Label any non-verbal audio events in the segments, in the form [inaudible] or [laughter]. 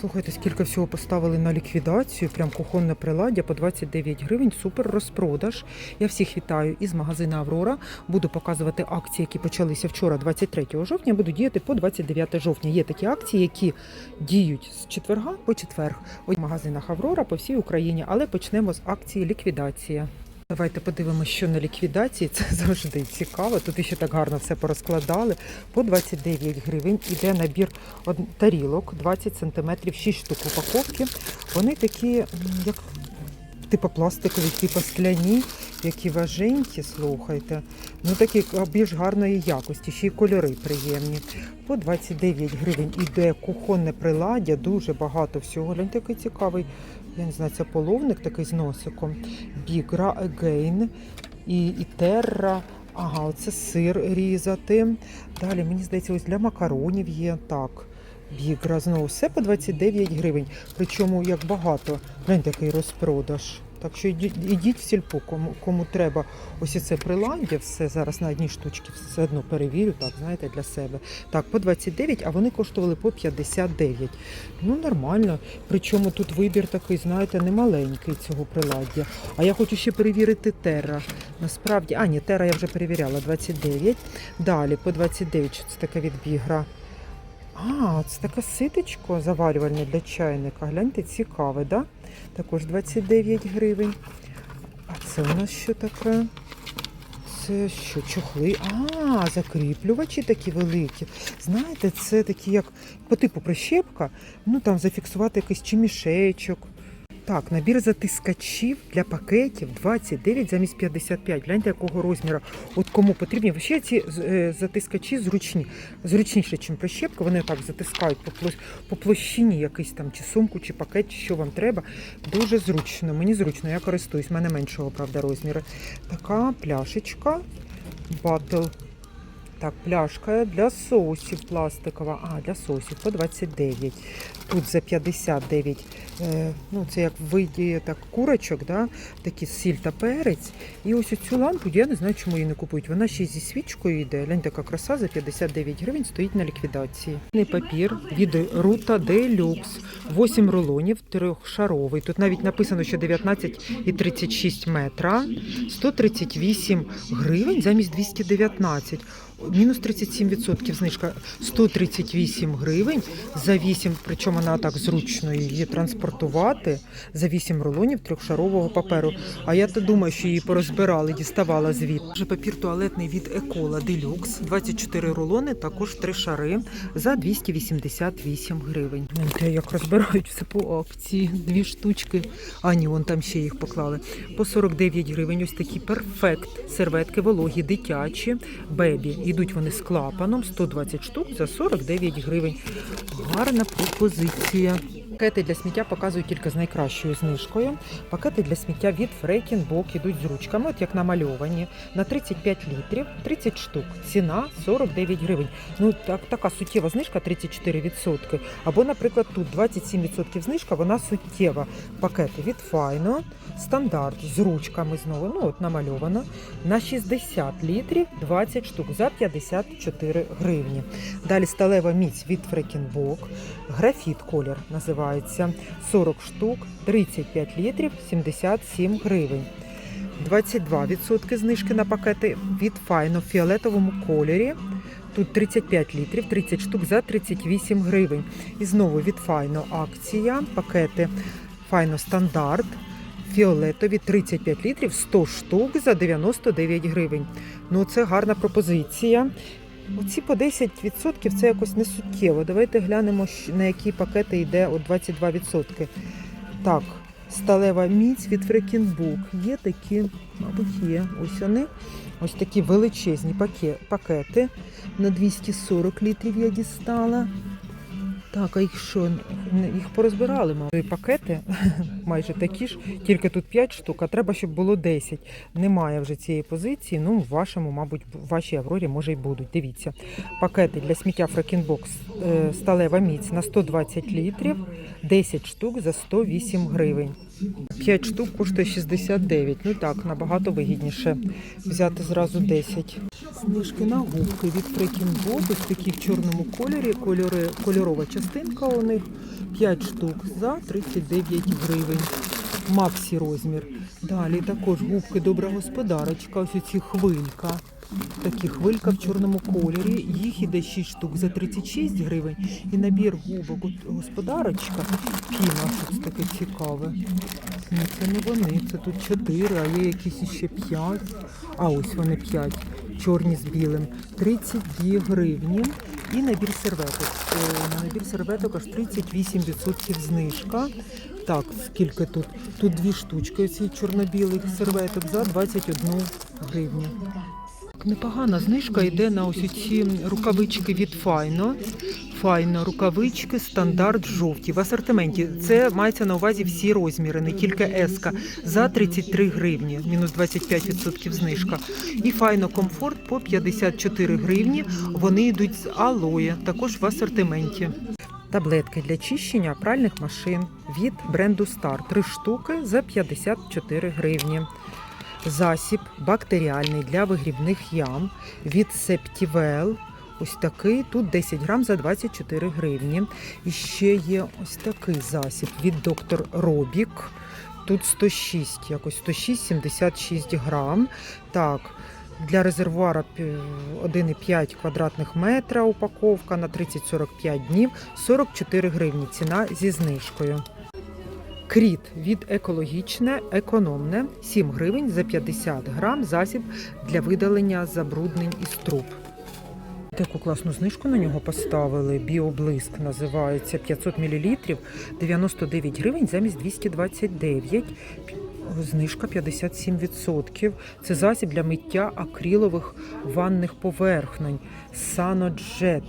Слухайте, скільки всього поставили на ліквідацію. Прям кухонне приладдя по 29 гривень. Супер розпродаж. Я всіх вітаю із магазину Аврора. Буду показувати акції, які почалися вчора, 23 жовтня. Буду діяти по 29 жовтня. Є такі акції, які діють з четверга по четверг. У магазинах Аврора по всій Україні. Але почнемо з акції ліквідація. Давайте подивимося, що на ліквідації. Це [laughs] завжди цікаво. Тут ще так гарно все порозкладали. По 29 гривень іде набір тарілок 20 см, 6 штук упаковки. Вони такі, як типу пластикові, типу скляні, які важенькі, слухайте. Ну такі більш гарної якості, ще й кольори приємні. По 29 гривень іде кухонне приладдя, дуже багато всього. Глянь, такий цікавий. Я не знаю, це половник такий з носиком. Бігра Again і, і Терра. Ага, оце сир різати. Далі, мені здається, ось для макаронів є так. Бігра знову все по 29 гривень. Причому як багато. Глянь, такий розпродаж. Так що йдіть, ідіть в сільпо, кому, кому треба ось це приладдя, все зараз на одній штучці все одно перевірю, так, знаєте, для себе. Так, по 29, а вони коштували по 59. Ну, нормально. Причому тут вибір такий, знаєте, немаленький цього приладдя. А я хочу ще перевірити Терра. Насправді, а ні, Терра я вже перевіряла 29. Далі по 29, що це таке від бігра. А, це таке ситечко заварювальне для чайника. Гляньте, цікаве, да? Також 29 гривень. А це у нас що таке? Це що, чохли? А, закріплювачі такі великі. Знаєте, це такі як по типу прищепка, ну там зафіксувати якийсь чи мішечок. Так, набір затискачів для пакетів 29 замість 55. Гляньте, якого розміру. От кому потрібні. Ще ці е, затискачі зручні. Зручніше, ніж прищепка. Вони так затискають по площині якийсь там, чи сумку, чи пакет, чи що вам треба. Дуже зручно. Мені зручно, я користуюсь. У мене меншого, правда, розміру. Така пляшечка. Батл. Так, пляшка для соусів пластикова. А, для соусів по 29. Тут за 59. Е, ну, це як в так, курочок, да? такі сіль та перець. І ось цю лампу, я не знаю, чому її не купують. Вона ще зі свічкою йде. Глянь, така краса за 59 гривень стоїть на ліквідації. Папір від Рута Делюкс. 8 рулонів, трьохшаровий. Тут навіть написано, що 19,36 метра. 138 гривень замість 219. Мінус 37% знижка 138 гривень за 8, причому вона так зручно її транспортувати за 8 рулонів трьохшарового паперу. А я то думаю, що її порозбирали, діставала звід. Вже папір туалетний від Екола Делюкс, 24 рулони, також 3 шари за 288 гривень. Гляньте, як розбирають все по акції. Дві штучки. А ні, вон там ще їх поклали. По 49 гривень. Ось такі перфект. Серветки вологі, дитячі, бебі. Ідуть вони з клапаном, 120 штук за 49 гривень. Гарна пропозиція. все. Пакети для сміття показують тільки з найкращою знижкою. Пакети для сміття від Фрекінбок ідуть з ручками, от як намальовані, на 35 літрів, 30 штук. Ціна 49 гривень. Ну так, така суттєва знижка 34%. Або, наприклад, тут 27% знижка, вона суттєва. Пакети від Файно, стандарт з ручками знову, ну от намальовано. На 60 літрів 20 штук за 54 гривні. Далі сталева міць від Фрекінбок. Графіт колір називається 40 штук, 35 літрів, 77 гривень. 22% знижки на пакети від Файно в фіолетовому кольорі. Тут 35 літрів, 30 штук за 38 гривень. І знову від Файно акція. Пакети Файно стандарт. Фіолетові 35 літрів, 100 штук за 99 гривень. Ну, це гарна пропозиція. Оці по 10% це якось не суттєво. Давайте глянемо, на які пакети йде от 22%. Так, сталева міць від Фрекінбук. Є такі, мабуть, є. Ось вони. Ось такі величезні пакети на 240 літрів я дістала. Так, а їх що? Їх порозбирали, мабуть. Пакети [laughs] майже такі ж, тільки тут 5 штук, а треба, щоб було 10. Немає вже цієї позиції. Ну, в вашому, мабуть, в вашій Аврорі може й будуть. Дивіться. Пакети для сміття Фрекінбокс е, сталева міць на 120 літрів, 10 штук за 108 гривень. 5 штук коштує 69. Ну так, набагато вигідніше взяти зразу 10. Знижки на губки від Bob, ось такі в чорному кольорі, кольори, кольорова частинка у них 5 штук за 39 гривень. Максі розмір. Далі також губки добра господарочка, ось оці хвилька. Такі хвилька в чорному кольорі. Їх іде 6 штук за 36 гривень. І набір губок господарочка. Піна, щось таке цікаве. Ні, це не вони, це тут 4, а є якісь іще 5. А ось вони 5. Чорні з білим. 32 гривні. І набір серветок. Е, На набір серветок аж 38% знижка. Так, скільки тут? Тут дві штучки оці чорно-білих серветок за 21 гривню. Непогана знижка йде на ось ці рукавички від Файно. Файно рукавички стандарт жовті. В асортименті це мається на увазі всі розміри, не тільки еска, за 33 гривні, мінус 25% знижка. І Файно комфорт по 54 гривні. Вони йдуть з алоє, також в асортименті. Таблетки для чищення пральних машин від бренду Star. Три штуки за 54 гривні. Засіб бактеріальний для вигрібних ям від Septivel. Ось такий, тут 10 грам за 24 гривні. І ще є ось такий засіб від доктор Робік. Тут 106, якось 106-76 грам. Так, для резервуара 1,5 квадратних метра упаковка на 30-45 днів 44 гривні. Ціна зі знижкою. Кріт від екологічне, економне 7 гривень за 50 грам засіб для видалення забруднень із труб. Таку класну знижку на нього поставили. Біоблиск називається 500 мл, 99 гривень замість 229. Знижка 57%. Це засіб для миття акрилових ванних поверхнень. Саноджет.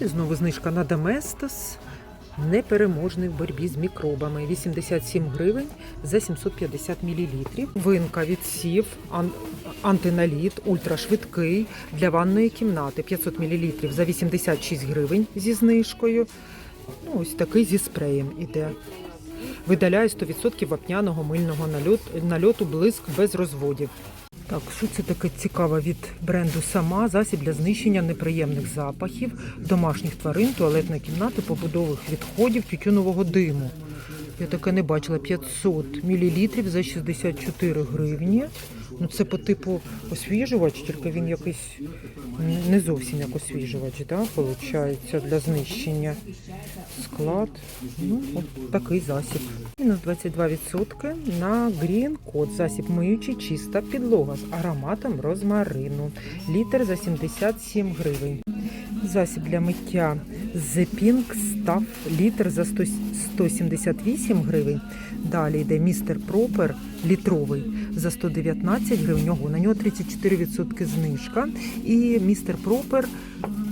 Знову знижка на Доместос. Непереможний в боротьбі з мікробами. 87 гривень за 750 мл. Винка від сів, ан- антиналіт, ультрашвидкий для ванної кімнати. 500 мл за 86 гривень зі знижкою. Ну, ось такий зі спреєм іде. Видаляє 100% вапняного мильного нальот, нальоту блиск без розводів. Так, що це таке цікаве від бренду Сама засіб для знищення неприємних запахів, домашніх тварин, туалетної кімнати, побудових відходів, тютюнового диму. Я таке не бачила. 500 мл за 64 гривні. Ну це по типу освіжувач, тільки він якийсь не зовсім як освіжувач, да, виходить, для знищення. Склад. Ну, от такий засіб. Мінус 22% на Green Code. Засіб миючий, чиста підлога з ароматом розмарину. Літр за 77 гривень. Засіб для миття The Pink Stuff. Літр за 100 178 гривень. Далі йде Містер Пропер літровий за 119 гривень. Нього на нього 34% знижка. І Містер Пропер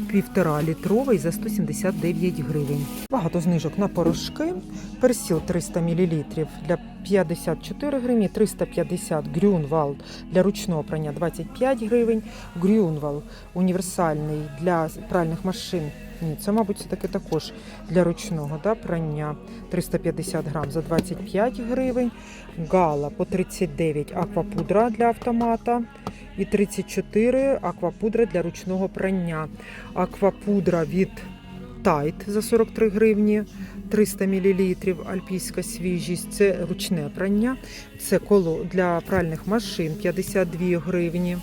півтора літровий за 179 гривень. Багато знижок на порошки. Персіл 300 мл для 54 гривні, 350 Грюнвалд для ручного прання 25 гривень. Грюнвал універсальний для пральних машин. Ні, це, мабуть, це таки також для ручного да, прання 350 грам за 25 гривень. Гала по 39 аквапудра для автомата і 34 аквапудра для ручного прання. Аквапудра від Тайт за 43 гривні, 300 мл, альпійська свіжість. Це ручне прання. Це коло для пральних машин 52 гривні.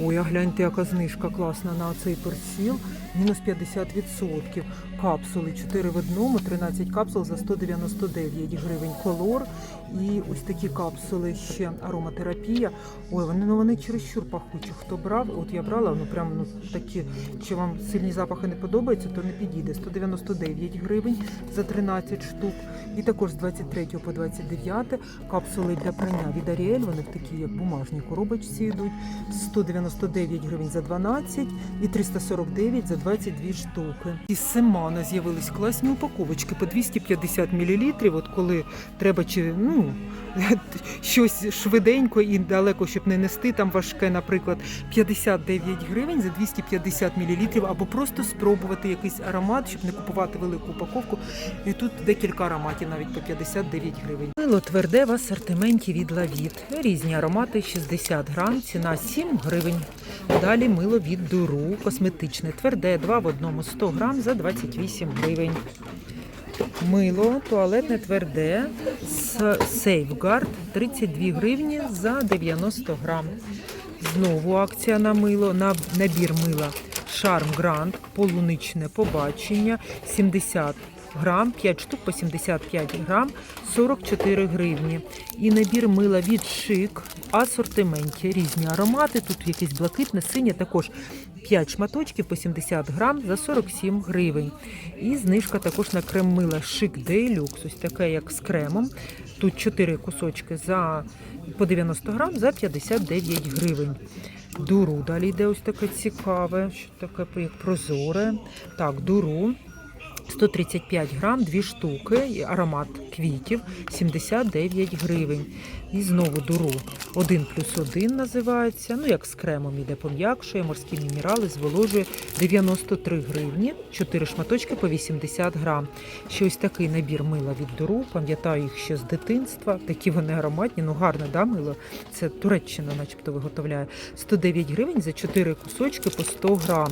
Ой, а гляньте, яка знижка класна на цей персіл. Мінус 50%. Капсули 4 в одному, 13 капсул за 199 гривень колор. І ось такі капсули ще ароматерапія. Ой, вони ну вони чересчур пахучі. Хто брав? От я брала, ну прямо ну такі. Чи вам сильні запахи не подобаються, то не підійде. 199 гривень за 13 штук. І також з 23 по 29 капсули для прання від Аріель. Вони в такі як бумажній коробочці йдуть. 199 гривень за 12 і 349 за 22 штуки. Із Семана з'явились класні упаковочки по 250 мл. От коли треба чи ну [laughs] щось швиденько і далеко, щоб не нести там важке, наприклад, 59 гривень за 250 мл, або просто спробувати якийсь аромат, щоб не купувати велику упаковку. І тут декілька ароматів навіть по 59 гривень. Мило тверде в асортименті від Лавіт. Різні аромати 60 грам, ціна 7 гривень. Далі мило від Дуру, косметичне тверде, 2 в одному 100 грам за 28 гривень. Мило туалетне тверде з Safeguard 32 гривні за 90 грам. Знову акція на мило, на набір мила Шарм Гранд, полуничне побачення 70 грам, 5 штук по 75 грам, 44 гривні. І набір мила від Шик в асортименті. Різні аромати, тут якесь блакитне, синє, також 5 шматочків по 70 грам за 47 гривень. І знижка також на крем мила Шик Deluxe, ось таке як з кремом. Тут 4 кусочки за по 90 грам за 59 гривень. Дуру далі йде ось таке цікаве, що таке як прозоре. Так, дуру. 135 грам, 2 штуки, аромат квітів 79 гривень. І знову дуру 1 плюс 1 називається. Ну, як з кремом іде пом'якшує, морські мінерали, зволожує 93 гривні, 4 шматочки по 80 грам. Ще ось такий набір мила від дуру. Пам'ятаю їх ще з дитинства. Такі вони ароматні, ну гарне, да, мило. Це Туреччина, начебто, виготовляє. 109 гривень за 4 кусочки по 100 грам.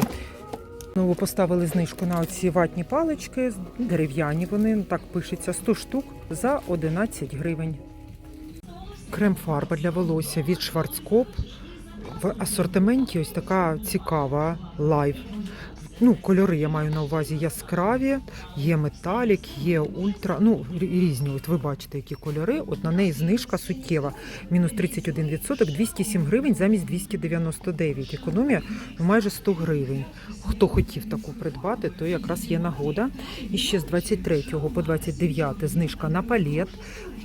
Знову поставили знижку на оці ватні палички, дерев'яні вони, так пишеться, 100 штук за 11 гривень. Крем-фарба для волосся від Шварцкоп. В асортименті ось така цікава лайв. Ну, кольори я маю на увазі яскраві, є металік, є ультра, ну різні. От ви бачите, які кольори. От на неї знижка суттєва. Мінус 31%, 207 гривень замість 299. Економія майже 100 гривень. Хто хотів таку придбати, то якраз є нагода. І ще з 23 по 29 знижка на палет.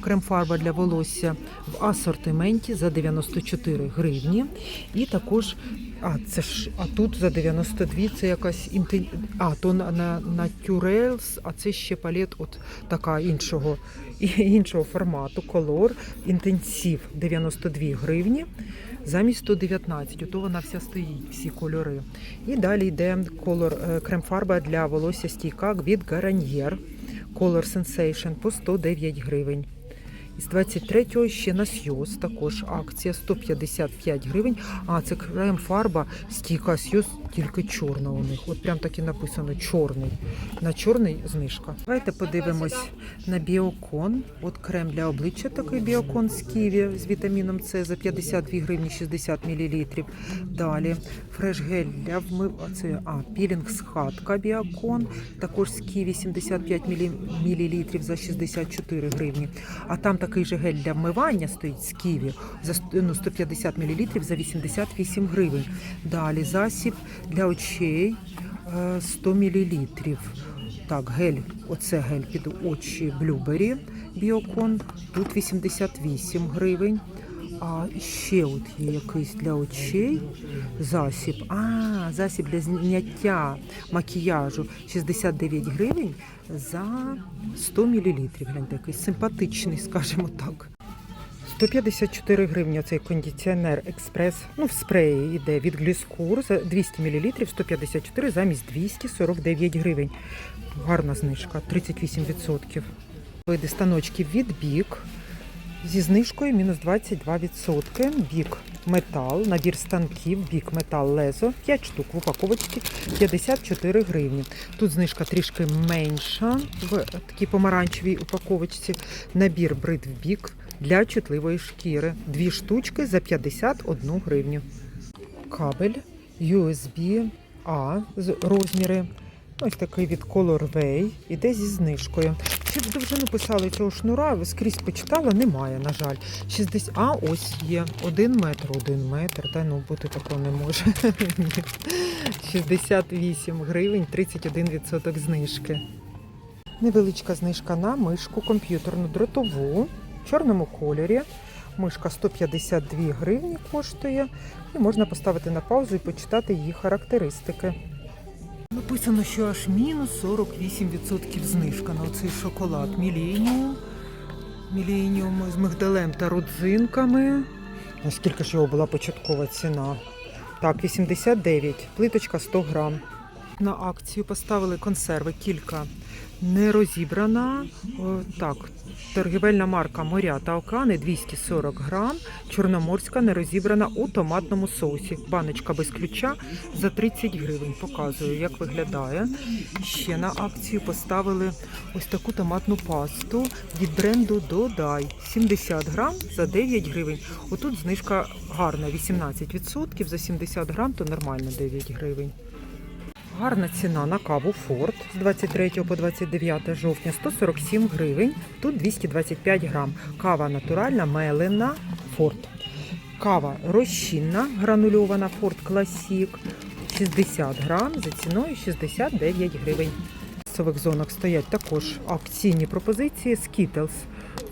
Крем-фарба для волосся в асортименті за 94 гривні. І також, а це ж, а тут за 92 це якась інтен... А, то на, на, на Тюрелс, а це ще палет от така іншого, іншого формату. Колор інтенсив 92 гривні. Замість 119, ото вона вся стоїть, всі кольори. І далі йде колор е, крем-фарба для волосся стійка від Garnier. Color Sensation по 109 гривень. Із 23-го ще на Сйоз також акція 155 гривень. А це крем-фарба стійка Сйоз, тільки чорна у них. От прям так і написано чорний. На чорний знижка. Давайте подивимось на біокон. От крем для обличчя такий біокон з ківі з вітаміном С за 52 гривні 60 мл. Далі фреш-гель для вмив... а Це, а, пілінг з хатка біокон. Також з ківі 75 мл за 64 гривні. А там такий же гель для вмивання стоїть з ківі за ну, 150 мл за 88 гривень. Далі засіб для очей е, 100 мл. Так, гель, оце гель під очі Блюбері Біокон. Тут 88 гривень. А ще от є якийсь для очей засіб. А, засіб для зняття макіяжу 69 гривень за 100 мл. Гляньте, який симпатичний, скажімо так. 154 гривні цей кондиціонер експрес. Ну, в спреї йде від Гліскур за 200 мл, 154 замість 249 гривень. Гарна знижка, 38%. Види станочки від Бік зі знижкою мінус 22%. Бік метал, набір станків, бік метал лезо, 5 штук в упаковочці 54 гривні. Тут знижка трішки менша в такій помаранчевій упаковочці. Набір бритв бік для чутливої шкіри. Дві штучки за 51 гривню. Кабель USB A з розміри. Ось такий від Colorway. Іде зі знижкою. Ще б довжину писали цього шнура, скрізь почитала, немає, на жаль. 60... А, ось є. Один метр, один метр. Та ну бути такого не може. [laughs] 68 гривень, 31% знижки. Невеличка знижка на мишку комп'ютерну дротову в чорному кольорі. Мишка 152 гривні коштує. І можна поставити на паузу і почитати її характеристики. Написано, що аж мінус 48% знижка на оцей шоколад Міленіум. Міленіум з мигдалем та родзинками. Наскільки ж його була початкова ціна? Так, 89, плиточка 100 грам. На акцію поставили консерви кілька Не розібрана. О, так, торгівельна марка Моря та Океани 240 грам. Чорноморська не розібрана у томатному соусі. Баночка без ключа за 30 гривень. Показую, як виглядає. Ще на акцію поставили ось таку томатну пасту від бренду Додай. 70 грам за 9 гривень. Отут знижка гарна 18%. За 70 грам то нормально 9 гривень. Гарна ціна на каву Форд з 23 по 29 жовтня 147 гривень. Тут 225 грам. Кава натуральна, мелена Форд. Кава розчинна, гранульована Форд Класік 60 грам за ціною 69 гривень. В зонах стоять також акційні пропозиції. Skittles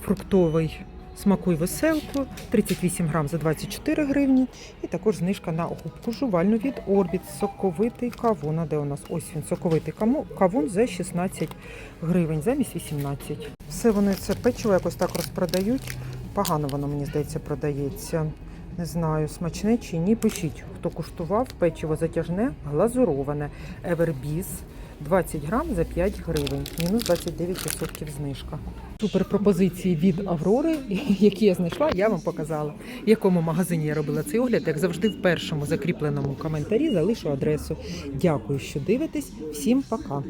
фруктовий смакуй веселку 38 грам за 24 гривні. І також знижка на губку жувальну від Орбіт. Соковитий кавун. Де у нас? Ось він соковитий кавун за 16 гривень, замість 18. Все вони це печиво якось так розпродають. Погано воно, мені здається, продається. Не знаю, смачне чи ні. Пишіть, хто куштував печиво затяжне, глазуроване. Евербіз 20 грам за 5 гривень, мінус 29% знижка. Супер пропозиції від Аврори, [laughs] які я знайшла, я вам показала. В якому магазині я робила цей огляд, як завжди, в першому закріпленому коментарі залишу адресу. Дякую, що дивитесь. Всім пока.